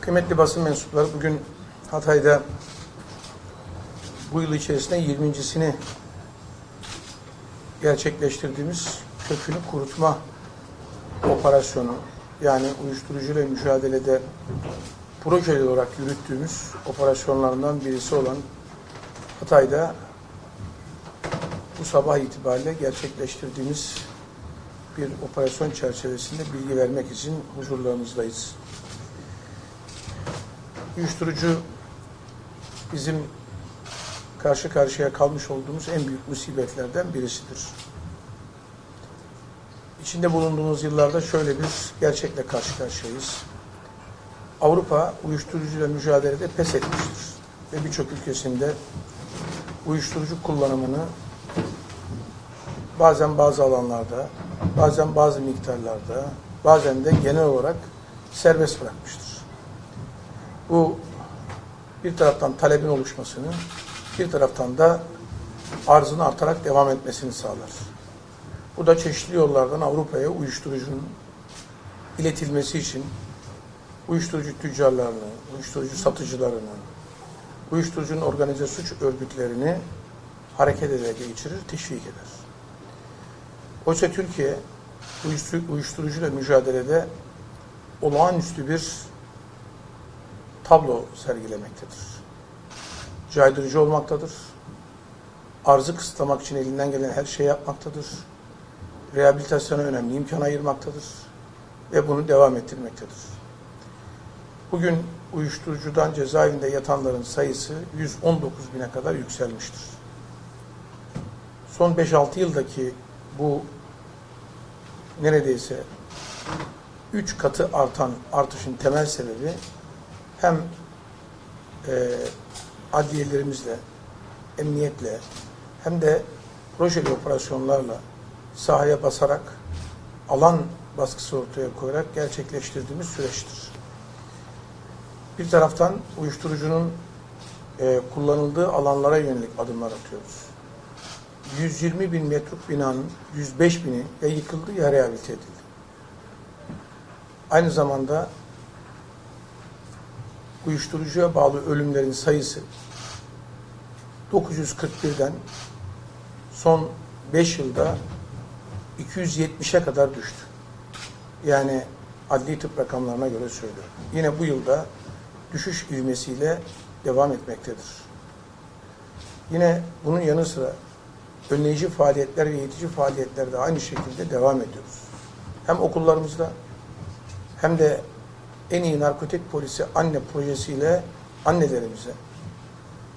Kıymetli basın mensupları bugün Hatay'da bu yıl içerisinde 20.sini gerçekleştirdiğimiz kökünü kurutma operasyonu yani uyuşturucuyla mücadelede projeli olarak yürüttüğümüz operasyonlarından birisi olan Hatay'da bu sabah itibariyle gerçekleştirdiğimiz bir operasyon çerçevesinde bilgi vermek için huzurlarınızdayız. Uyuşturucu bizim karşı karşıya kalmış olduğumuz en büyük musibetlerden birisidir. İçinde bulunduğumuz yıllarda şöyle bir gerçekle karşı karşıyayız. Avrupa uyuşturucuyla mücadelede pes etmiştir. Ve birçok ülkesinde uyuşturucu kullanımını bazen bazı alanlarda, bazen bazı miktarlarda, bazen de genel olarak serbest bırakmıştır. Bu bir taraftan talebin oluşmasını, bir taraftan da arzın artarak devam etmesini sağlar. Bu da çeşitli yollardan Avrupa'ya uyuşturucunun iletilmesi için uyuşturucu tüccarlarını, uyuşturucu satıcılarını, uyuşturucunun organize suç örgütlerini hareket ederek geçirir, teşvik eder. Oysa Türkiye uyuşturucu, uyuşturucuyla mücadelede olağanüstü bir tablo sergilemektedir. Caydırıcı olmaktadır. Arzı kısıtlamak için elinden gelen her şeyi yapmaktadır. Rehabilitasyona önemli imkan ayırmaktadır. Ve bunu devam ettirmektedir. Bugün uyuşturucudan cezaevinde yatanların sayısı 119 bine kadar yükselmiştir. Son 5-6 yıldaki bu neredeyse 3 katı artan artışın temel sebebi hem e, adliyelerimizle, emniyetle hem de projeli operasyonlarla sahaya basarak alan baskısı ortaya koyarak gerçekleştirdiğimiz süreçtir. Bir taraftan uyuşturucunun e, kullanıldığı alanlara yönelik adımlar atıyoruz. 120 bin metruk binanın 105 bini ya yıkıldı ya rehabilite edildi. Aynı zamanda uyuşturucuya bağlı ölümlerin sayısı 941'den son 5 yılda 270'e kadar düştü. Yani adli tıp rakamlarına göre söylüyorum. Yine bu yılda düşüş ivmesiyle devam etmektedir. Yine bunun yanı sıra önleyici faaliyetler ve eğitici faaliyetler de aynı şekilde devam ediyoruz. Hem okullarımızda hem de en iyi narkotik polisi anne projesiyle annelerimize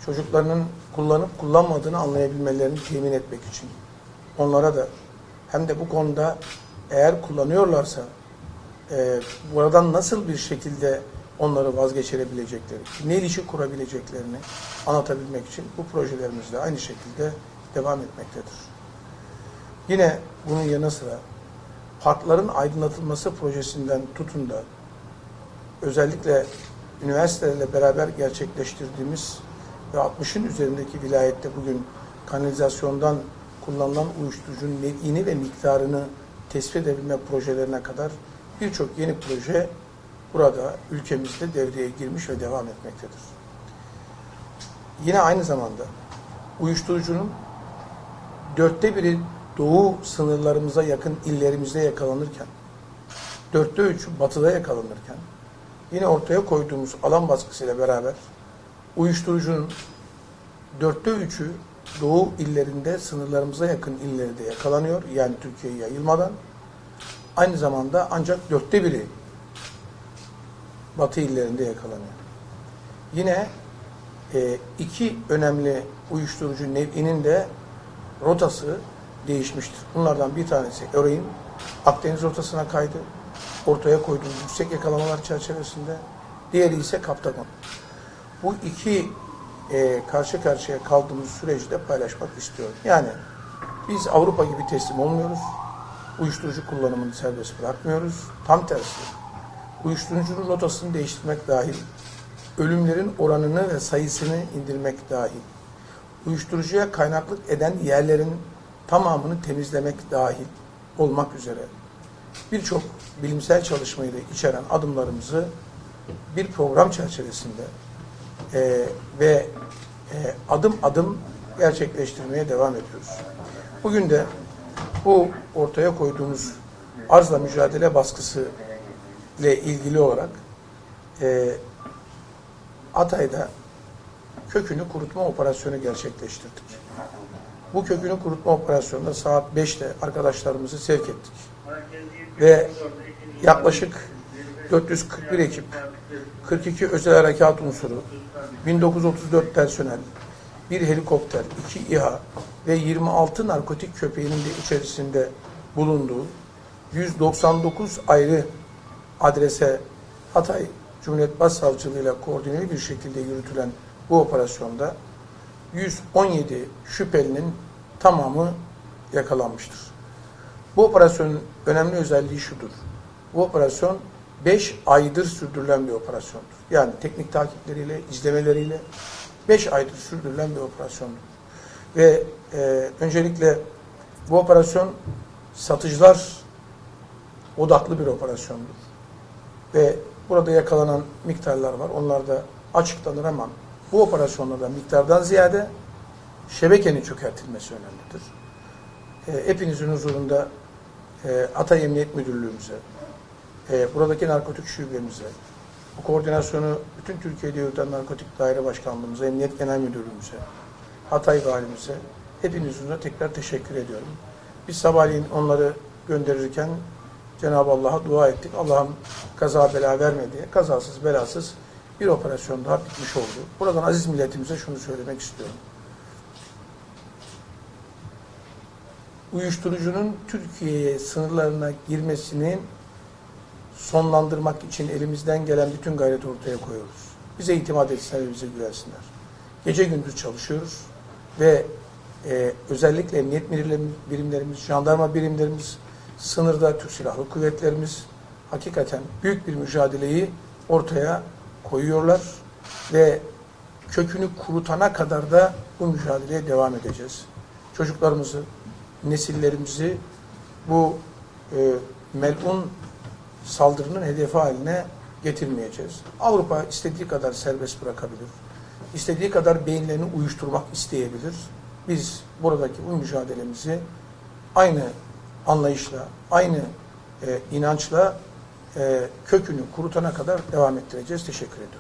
çocuklarının kullanıp kullanmadığını anlayabilmelerini temin etmek için onlara da hem de bu konuda eğer kullanıyorlarsa e, buradan nasıl bir şekilde onları vazgeçirebilecekleri, ne ilişki kurabileceklerini anlatabilmek için bu projelerimiz de aynı şekilde devam etmektedir. Yine bunun yanı sıra parkların aydınlatılması projesinden tutun da özellikle üniversitelerle beraber gerçekleştirdiğimiz ve 60'ın üzerindeki vilayette bugün kanalizasyondan kullanılan uyuşturucunun nev'ini ve miktarını tespit edebilme projelerine kadar birçok yeni proje burada ülkemizde devreye girmiş ve devam etmektedir. Yine aynı zamanda uyuşturucunun dörtte biri doğu sınırlarımıza yakın illerimizde yakalanırken, dörtte üçü batıda yakalanırken, yine ortaya koyduğumuz alan baskısıyla beraber uyuşturucunun dörtte üçü doğu illerinde sınırlarımıza yakın illerde yakalanıyor. Yani Türkiye'ye yayılmadan. Aynı zamanda ancak dörtte biri batı illerinde yakalanıyor. Yine e, iki önemli uyuşturucu nev'inin de rotası değişmiştir. Bunlardan bir tanesi eroin Akdeniz rotasına kaydı. Ortaya koyduğumuz yüksek yakalamalar çerçevesinde. Diğeri ise Kaptagon. Bu iki e, karşı karşıya kaldığımız süreci de paylaşmak istiyorum. Yani biz Avrupa gibi teslim olmuyoruz. Uyuşturucu kullanımını serbest bırakmıyoruz. Tam tersi. Uyuşturucunun rotasını değiştirmek dahil, ölümlerin oranını ve sayısını indirmek dahil, uyuşturucuya kaynaklık eden yerlerin tamamını temizlemek dahil olmak üzere birçok bilimsel çalışmayı da içeren adımlarımızı bir program çerçevesinde e, ve e, adım adım gerçekleştirmeye devam ediyoruz. Bugün de bu ortaya koyduğumuz arzla mücadele baskısı ile ilgili olarak e, Hatay'da kökünü kurutma operasyonu gerçekleştirdik. Bu kökünü kurutma operasyonunda saat 5'te arkadaşlarımızı sevk ettik. Ve yaklaşık 441 ekip, 42 özel harekat unsuru, 1934 personel, bir helikopter, iki İHA ve 26 narkotik köpeğinin de içerisinde bulunduğu 199 ayrı adrese Hatay Cumhuriyet Başsavcılığı ile koordineli bir şekilde yürütülen bu operasyonda 117 şüphelinin tamamı yakalanmıştır. Bu operasyonun önemli özelliği şudur. Bu operasyon 5 aydır sürdürülen bir operasyondur. Yani teknik takipleriyle, izlemeleriyle 5 aydır sürdürülen bir operasyondur. Ve e, öncelikle bu operasyon satıcılar odaklı bir operasyondur. Ve burada yakalanan miktarlar var. Onlar da açıklanır ama bu operasyonlarda miktardan ziyade şebekenin çökertilmesi önemlidir. E, hepinizin huzurunda e, Atay Emniyet Müdürlüğümüze, e, buradaki narkotik şubemize, bu koordinasyonu bütün Türkiye'de yürüten Narkotik Daire Başkanlığımıza, Emniyet Genel Müdürlüğümüze, Hatay Valimize, hepinizin huzurunda tekrar teşekkür ediyorum. Biz sabahleyin onları gönderirken Cenab-ı Allah'a dua ettik. Allah'ım kaza bela verme diye. Kazasız belasız bir operasyon daha bitmiş oldu. Buradan aziz milletimize şunu söylemek istiyorum. Uyuşturucunun Türkiye'ye sınırlarına girmesini sonlandırmak için elimizden gelen bütün gayreti ortaya koyuyoruz. Bize itimat etsinler ve bize güvensinler. Gece gündüz çalışıyoruz ve e, özellikle emniyet birimlerimiz, jandarma birimlerimiz, sınırda Türk Silahlı Kuvvetlerimiz hakikaten büyük bir mücadeleyi ortaya koyuyorlar ve kökünü kurutana kadar da bu mücadeleye devam edeceğiz. Çocuklarımızı, nesillerimizi bu e, melun saldırının hedefi haline getirmeyeceğiz. Avrupa istediği kadar serbest bırakabilir. İstediği kadar beyinlerini uyuşturmak isteyebilir. Biz buradaki bu mücadelemizi aynı anlayışla, aynı e, inançla e, kökünü kurutana kadar devam ettireceğiz. Teşekkür ediyorum.